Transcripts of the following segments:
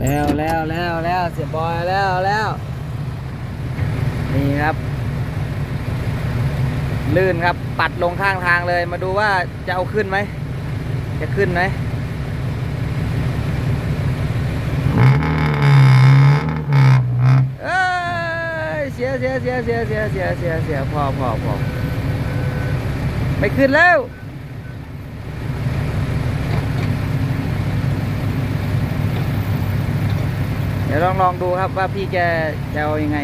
แล้วแล้วแล้วแล้วเสียบอยแล้วแล้วนี่ครับ ลื่นครับ ปัดลงข้างทางเลย มาดูว่าจะเอาขึ้นไหม จะขึ้นไหมเอ้ยเสียเสียเสียเสียเสียเสียเสียเสียพอพอพอไม่ขึ้นแล้ว ดี๋ยวลองลองดูครับว่าพี่แกจะเอายังไง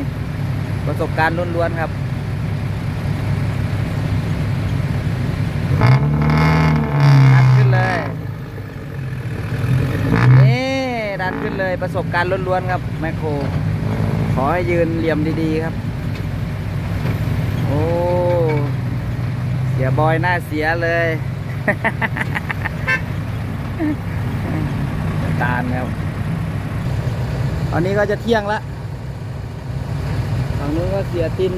ประสบการณ์ล้วนๆครับดันขึ้นเลยนี่ดันขึ้นเลยประสบการณ์ล้วนๆครับแมคโครขอให้ยืนเหลี่ยมดีๆครับ โอ้เสียบอยหน้าเสียเลยตาลครับ ตอนนี้ก็จะเที่ยงล้วฝั่งนู้นก็เสียติน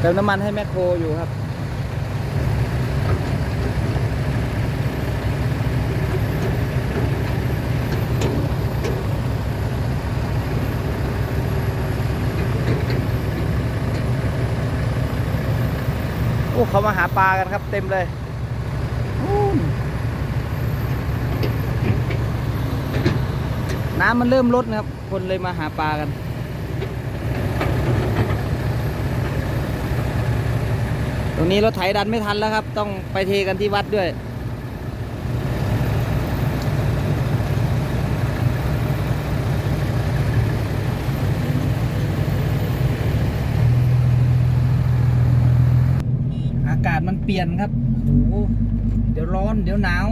เติมน้ำมันให้แมคโครอยู่ครับ โอ้เขามาหาปลากันครับเต็มเลยนู่น น้ำมันเริ่มลดนะครับ คนเลยมาหาปลากัน ตรงนี้รถไถดันไม่ทันแล้วครับ ต้องไปเทกันที่วัดด้วย อากาศมันเปลี่ยนครับโอ้โหเดี๋ยวร้อน เดี๋ยวหนาว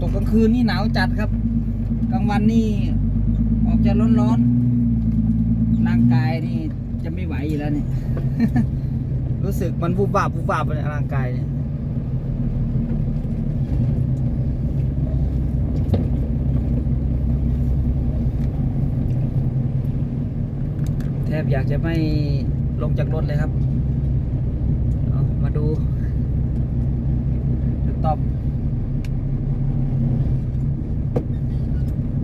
ตกกลางคืนนี่หนาวจัดครับ กลางวันนี่ออกจะร้อนร้อนๆร่างกายนี่จะไม่ไหวอยู่แล้วเนี่ยรู้สึกมันวูบวาบวูบวาบเลยร่างกายเนี่ยแทบอยากจะไม่ลงจากรถเลยครับเอามาดูดูตอบ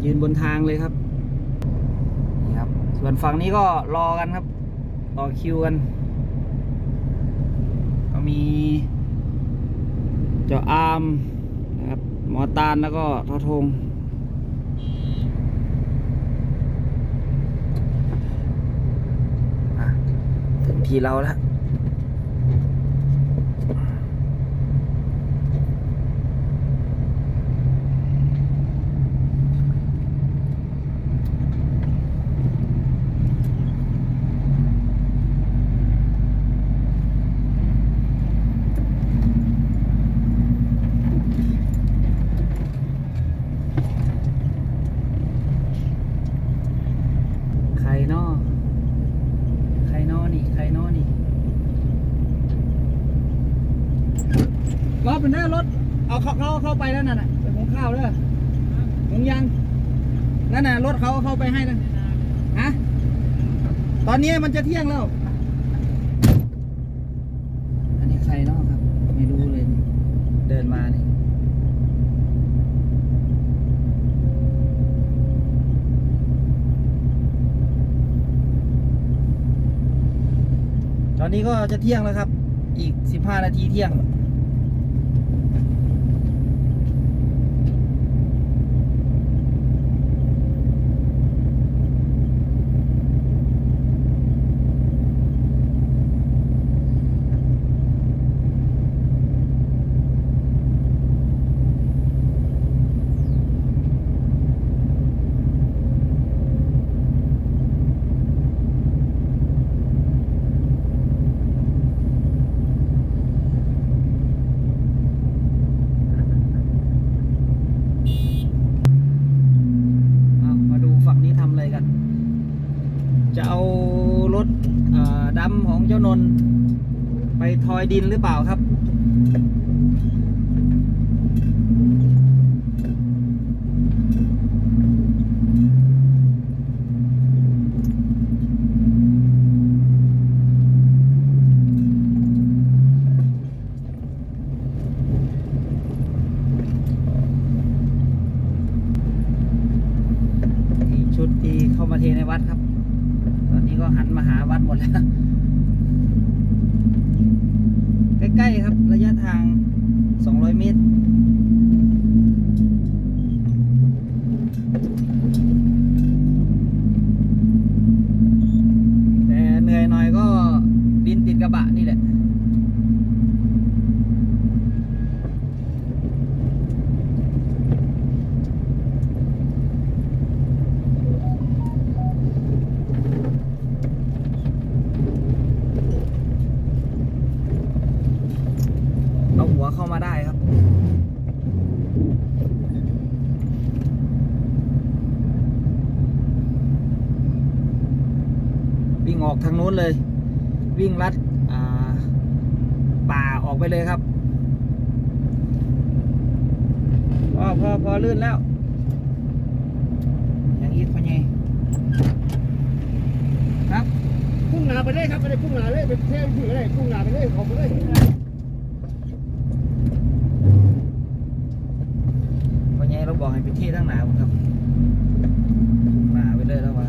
ยืนบนทางเลยครับนี่ครับ ส่วนฝั่งนี้ก็รอกันครับต่อคิวกันก็มีเจ้าอามนะครับหมอตาลแล้วก็ทอทงถึงทีเราแล้ว นอใครนอนี่ ใครนอนี่ รถเป็นเด้ารถ เอาเขาเขาเข้าไปแล้วนั่นน่ะเป็นของข้าวเด้อหงยังนั่นน่ะรถเขาเข้าไปให้นะฮะ ตอนนี้มันจะเที่ยงแล้ว อันนี้ใครเนาะครับ ไม่รู้เลยนี่เดินมานี่ ต อนนี้ก็จะเที่ยงแล้วครับ อีก 15 นาทีเที่ยง เอามาดูฝั่งนี้ทำอะไรกัน จะเอารถเอ่อดำของเจ้านนท์ไปทอย ดินหรือเปล่าครับ เข้ามาเทในวัดครับ ตอนนี้ก็หันมาหาวัดหมดแล้ว ใกล้ๆครับ ระยะทาง 200 เมตร แต่เหนื่อยหน่อยก็ดินติดกระบะนี่แหละ เอาหัวเข้ามาได้ครับ วิ่ง ออกทางนู้นเลย วิ่งลัดอ่าป่าออกไปเลยครับพอพอพอลื่นแล้ว อย่างอีกพอไงครับพุ่งหนาไปเลยครับไปเลยพุ่งหนาเลยไปเที่ยวพุ่งเลยพุ่งหนาไปเลยขอบไปเลยพอไงเราบอกให้ไปที่ทั้งหนาผมครับหนาไปเลยแล้ววะ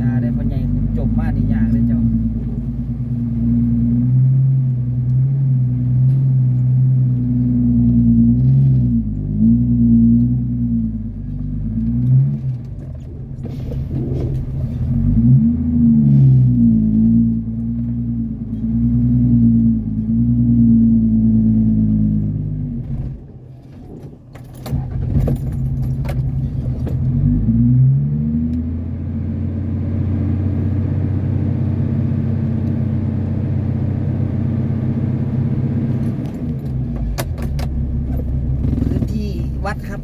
ยาได้พอไงจบมากนี่ยากเลยเจ้า พื้นที่วัดครับ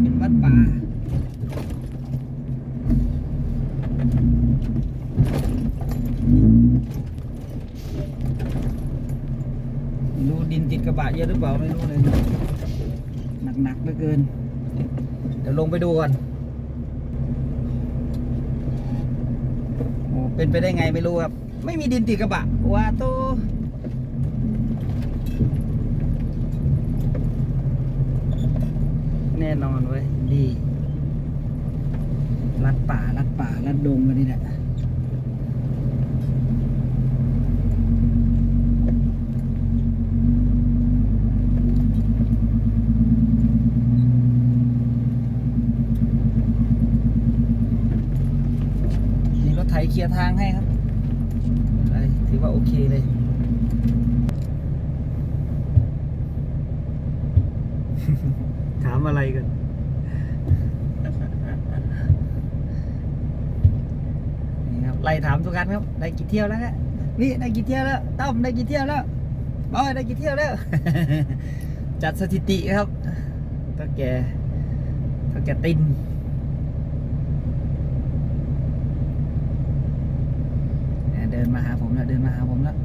เป็นวัดป่า ไม่รู้ดินติด กระบะเยอะหรือเปล่าไม่รู้เลยหนักๆเหลือเกิน เดี๋ยวลงไปดูก่อนโอ้เป็นไปได้ไงไม่รู้ครับ ไม่มีดินติดกระบะว้าโตแน่นอนเว้ยดีลัดป่าลัดป่าลัดดงกันนี่แหละมีรถไถเคลียร์ ทางให้ครับอะไรถือว่าโอเคเลยถามอะไรกัน นี่ครับไล่ถามทุกคันครับ ได้กี่เที่ยวแล้วฮะนี่ได้กี่เที่ยวแล้วต้อมได้กี่เที่ยวแล้วบอยได้กี่เที่ยวแล้ว จัดสถิติครับถ้าแกถ้าแกติน เนี่ยเดินมาหาผมแล้วเดินมาหาผมแล้ว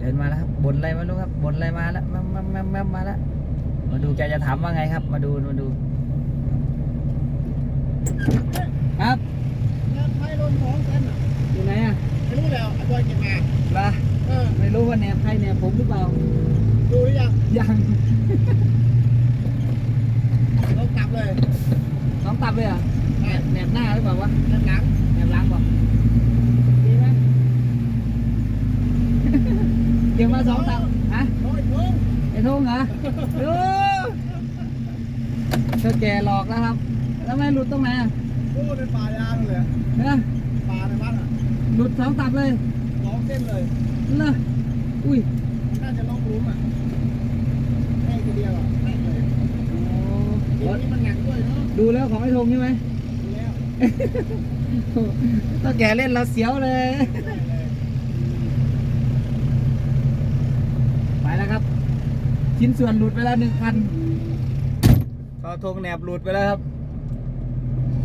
เดินมาแล้วครับบนอะไรมาลูกครับบนอะไรมาแล้วมามามามามาแล้วมาดูแกจะถามว่าไงครับ มาดูมาดูครับแล้วไฟลนท้องกันอะอยู่ไหนอะไม่รู้แล้วไอ้บอยเก็บมาลาเออไม่รู้ว่าแนบใครแนบผมหรือเปล่าดูหรือยังยังเรากลับเลยน้องตับเลยเหรอะใช่แนบหน้าหรือเปล่าวะด้านหลังแนบหล้างเปล่าดีไหม เดี๋ยวมาสองตับฮะโอ้ยทุ่งไอ้ทุ่งเหรอดูเธอแกหลอกแล้วครับ แล้วไม่หลุดตรงไหนอะดูในป่ายางเลยเนี่ยป่าในบ้านอะหลุดสองตับเลยสองเส้นเลยเลออุ้ยน่าจะลงหลุมอะแค่ทีเดียวอะแค่เลยทีนี้มันหนักด้วยเนาะดูแล้วของไอ้ธงใช่ไหมดูแล้วต้องแกเล่นเราเสียวเลย ได้เลย ไปแล้วครับ ชิ้นส่วนหลุดไปแล้วหนึ่งพันทอทงแหนบหลุดไปแล้วครับ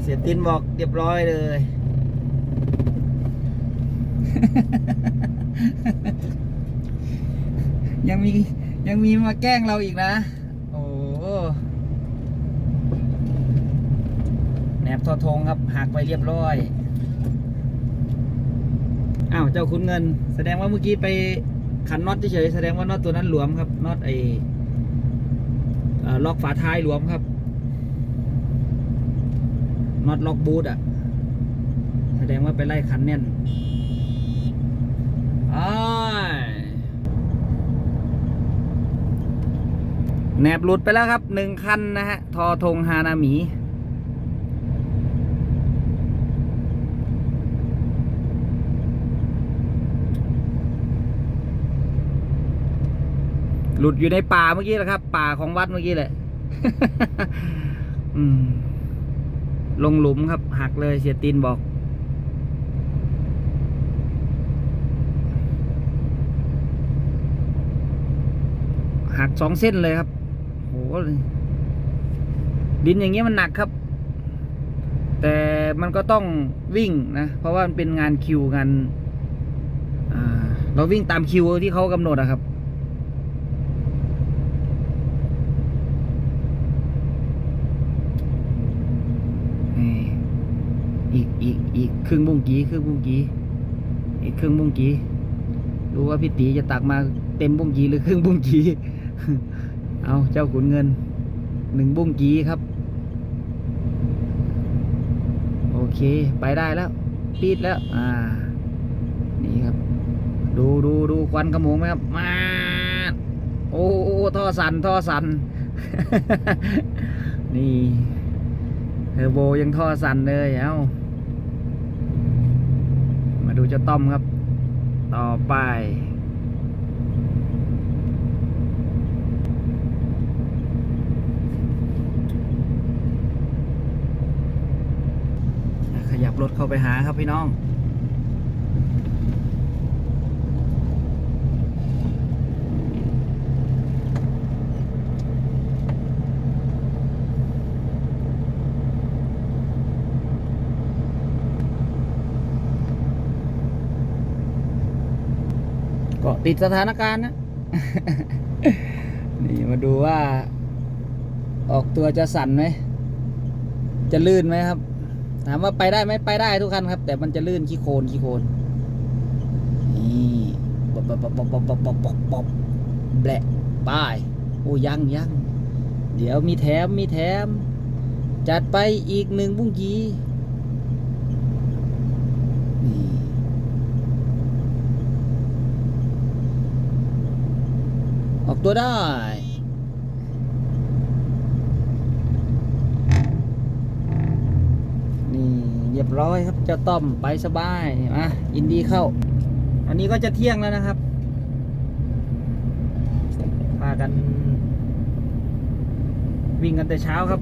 เสียตินบอกเรียบร้อยเลย ยังมียังมีมาแกล้งเราอีกนะ โอ้โหแหนบทอทงครับหักไปเรียบร้อยอ้าวเจ้าคุณเงิน แสดงว่าเมื่อกี้ไป ขันน็อตเฉยๆแสดงว่าน็อตตัวนั้นหลวมครับน็อตไอล็อกฝาท้ายหลวมครับน็อตล็อกบูทอะ แสดงว่าไปไล่คันแน่นอ้แหนบหลุดไปแล้วครับหนึ่งคันนะฮะ ทอทงฮานามิ หลุดอยู่ในป่าเมื่อกี้แหละครับ ป่าของวัดเมื่อกี้แหละลงหลุมครับ หักเลยเสียตีนบอก หักสองเส้นเลยครับโหดินอย่างเงี้ยมันหนักครับ แต่มันก็ต้องวิ่งนะ เพราะว่ามันเป็นงานคิวงานเราวิ่งตามคิวที่เขากำหนดอะครับ นี่อีก อีกครึ่งบุ้งกีครึ่งบุ้งกีอีกครึ่งบุ้งกีดูว่าพี่ตีจะตักมาเต็มบุ้งกีหรือครึ่งบุ้งกีเอาเจ้าขุนเงินหนึ่งบุ้งกีครับ โอเค ไปได้แล้วปีดแล้ว อ่า นี่ครับ ดูดูดูควันขโมงไหมครับ มาโอ้โอ้ท่อสันท่อสัน นี่เทอร์โบยังท่อสั่นเลย เอ้า มาดูเจ้าต้อมครับ ต่อไป ขยับรถเข้าไปหาครับพี่น้อง ติดสถานการณ์นะ นี่มาดูว่า ออกตัวจะสั่นไหม จะลื่นไหมครับ ถามว่าไปได้ไหมไปได้ทุกคันครับ แต่มันจะลื่นขี้โคลนขี้โคลนนี่ปบบบบบบบบบปบปบแบะป้ายโอ้ยังยังเดี๋ยวมีแถมมีแถม จัดไปอีกหนึ่งบุ้งกี้นี่ ออกตัวได้ นี่เรียบร้อยครับเจ้าต้อมไปสบายมาอินดีเข้า อันนี้ก็จะเที่ยงแล้วนะครับ พากัน วิ่งกันแต่เช้าครับ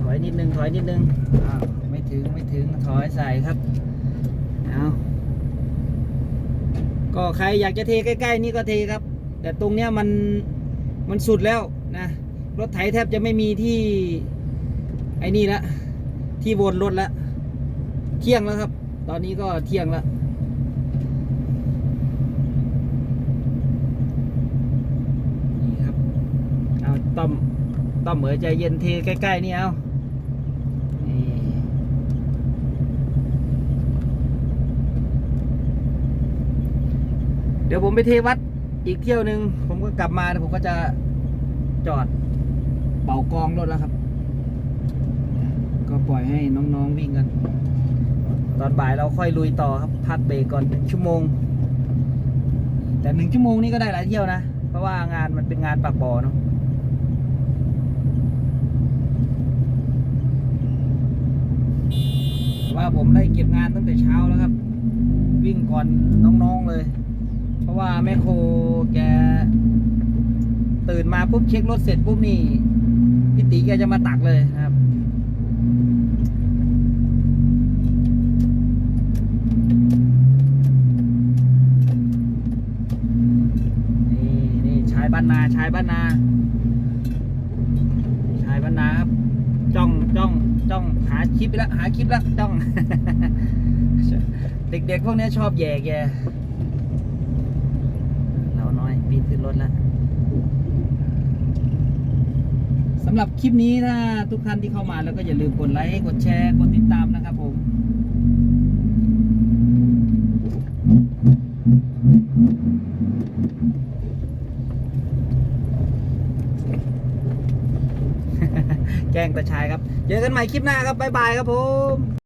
ถอยนิดนึง ถอยนิดนึงอ้าวไม่ถึงไม่ถึงถอยใส่ครับ เอา ก็ใครอยากจะเทใกล้ ๆ นี่ก็เทครับ แต่ตรงเนี้ยมันมันสุดแล้วนะรถไถแทบจะไม่มีที่ไอ้นี่ละที่วนรถละเที่ยงแล้วครับ ตอนนี้ก็เที่ยงแล้วนี่ครับเอาต้อมต้อมเหมือใจเย็นเทใกล้ๆนี่เอานี่ เดี๋ยวผมไปเทวัดอีกเที่ยวหนึ่งผมก็กลับมาแล้วผมก็จะจอดเป่ากองรถแล้วครับ ก็ปล่อยให้น้องๆวิ่งกัน ตอนบ่ายเราค่อยลุยต่อครับ พักเบรกก่อนหนึ่งชั่วโมง แต่หนึ่งชั่วโมงนี้ก็ได้หลายเที่ยวนะ เพราะว่างานมันเป็นงานปากบ่อเนาะแต่ว่าผมได้เก็บงานตั้งแต่เช้าแล้วครับ วิ่งก่อนน้องๆเลย เพราะว่าแม่โคแก ตื่นมาปุ๊บเช็ครถเสร็จปุ๊บนี่พี่ตีแกจะมาตักเลยนะครับนี่นี่ชายบ้านนาชายบ้านนาชายบ้านนาครับจ้องจ้องจ้องหาคลิปแล้วหาคลิปแล้วจ้อง เด็กๆพวกนี้ชอบแย่แกเราน้อยปีนขึ้นร ถแล้วสำหรับคลิปนี้ถ้าทุกท่านที่เข้ามาแล้วก็อย่าลืมกดไลค์กดแชร์กดติดตามนะครับผมแกแกล้งตาชายครับ เจอกันใหม่คลิปหน้าครับ บ๊ายบายครับผม